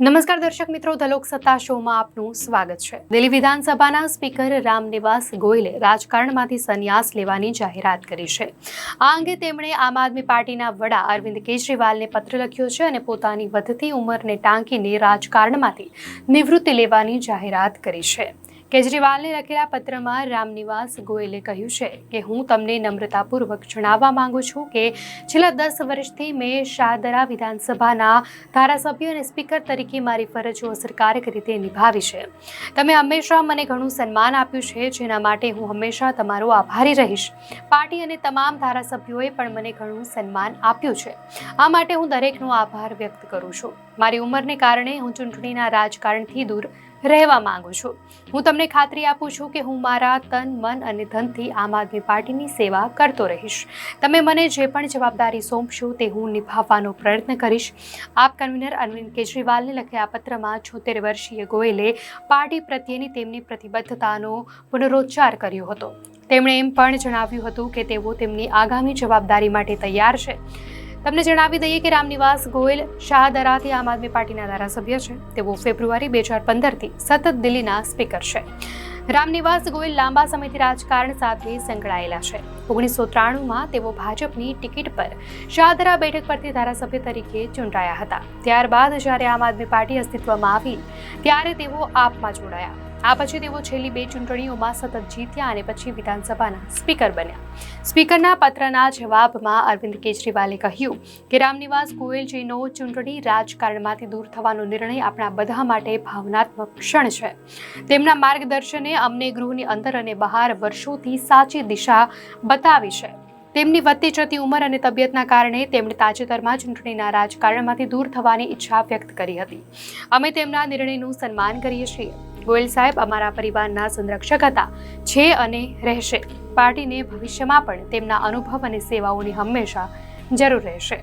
નમસ્કાર દર્શક મિત્રો ધલોક સત્તા શોમાં આપનું સ્વાગત છે. દિલ્હી વિધાનસભાના સ્પીકર રામનિવાસ ગોયલે રાજકારણમાંથી સંન્યાસ લેવાની જાહેરાત કરી છે. આ અંગે તેમણે આમ આદમી પાર્ટીના વડા અરવિંદ કેજરીવાલને પત્ર લખ્યો છે અને પોતાની વધતી ઉંમરને ટાંકીને રાજકારણમાંથી નિવૃત્તિ લેવાની જાહેરાત કરી છે. કેજરીવાલને લખેલા પત્રમાં રામનિવાસ ગોયલે કહ્યું છે કે હું તમને નમ્રતાપૂર્વક જણાવવા માંગુ છું કે છેલ્લા દસ વર્ષથી મેં શાહદરા વિધાનસભાના ધારાસભ્ય અને સ્પીકર તરીકે મારી ફરજો અસરકારક રીતે નિભાવી છે. તમે હંમેશા મને ઘણું સન્માન આપ્યું છે, જેના માટે હું હંમેશા તમારો આભારી રહીશ. પાર્ટી અને તમામ ધારાસભ્યોએ પણ મને ઘણું સન્માન આપ્યું છે. આ માટે હું દરેકનો આભાર વ્યક્ત કરું છું. મારી ઉંમરને કારણે હું ચૂંટણીના રાજકારણથી દૂર રહેવા માંગુ છું. હું તમને ખાતરી આપું છું કે હું મારા તન, મન અને ધનથી આમ આદમી પાર્ટીની સેવા કરતો રહીશ. તમે મને જે પણ જવાબદારી સોંપશો તે હું નિભાવવાનો પ્રયત્ન કરીશ. આપ કન્વીનર અરવિંદ કેજરીવાલને લખેલા પત્રમાં છોતેર વર્ષીય ગોયલે પાર્ટી પ્રત્યેની તેમની પ્રતિબદ્ધતાનો પુનરોચ્ચાર કર્યો હતો. તેમણે એમ પણ જણાવ્યું હતું કે તેઓ તેમની આગામી જવાબદારી માટે તૈયાર છે. તમને જણાવી દઈએ કે રામનિવાસ ગોયલ શાહદરાથી આમ આદમી પાર્ટીના ધારાસભ્ય છે. તેઓ ફેબ્રુઆરી બે હજાર પંદરથી સતત દિલ્હીના સ્પીકર છે. રામનિવાસ ગોયલ લાંબા સમયથી રાજકારણ સાથે સંકળાયેલા છે. ઓગણીસો ત્રાણુંમાં તેઓ ભાજપની ટિકિટ પર શાહદરા બેઠક પરથી ધારાસભ્ય તરીકે ચૂંટાયા હતા. ત્યારબાદ જ્યારે આમ આદમી પાર્ટી અસ્તિત્વમાં આવી, ત્યારે તેઓ આપમાં જોડાયા. આ પછી તેઓ છેલ્લી બે ચૂંટણીઓમાં સતત જીત્યા અને પછી વિધાનસભાના સ્પીકર બન્યા. સ્પીકરના પત્રના જવાબમાં અરવિંદ કેજરીવાલે કહ્યું કે રામનિવાસ ગોયલજીનો ચૂંટણી રાજકારણમાંથી દૂર થવાનો નિર્ણય આપણા બધા માટે ભાવનાત્મક ક્ષણ છે. તેમના માર્ગદર્શને અમને ગૃહની અંદર અને બહાર વર્ષોથી સાચી દિશા બતાવી છે. તેમની વધતી જતી ઉંમર અને તબિયતના કારણે તેમણે તાજેતરમાં ચૂંટણીના રાજકારણમાંથી દૂર થવાની ઈચ્છા વ્યક્ત કરી હતી. અમે તેમના નિર્ણયનું સન્માન કરીએ છીએ. ગોયલ સાહેબ અમારા પરિવારના સંરક્ષક હતા. છે અને રહેશે. પાર્ટીને ભવિષ્યમાં પણ તેમના અનુભવ અને સેવાઓની હંમેશા જરૂર રહેશે.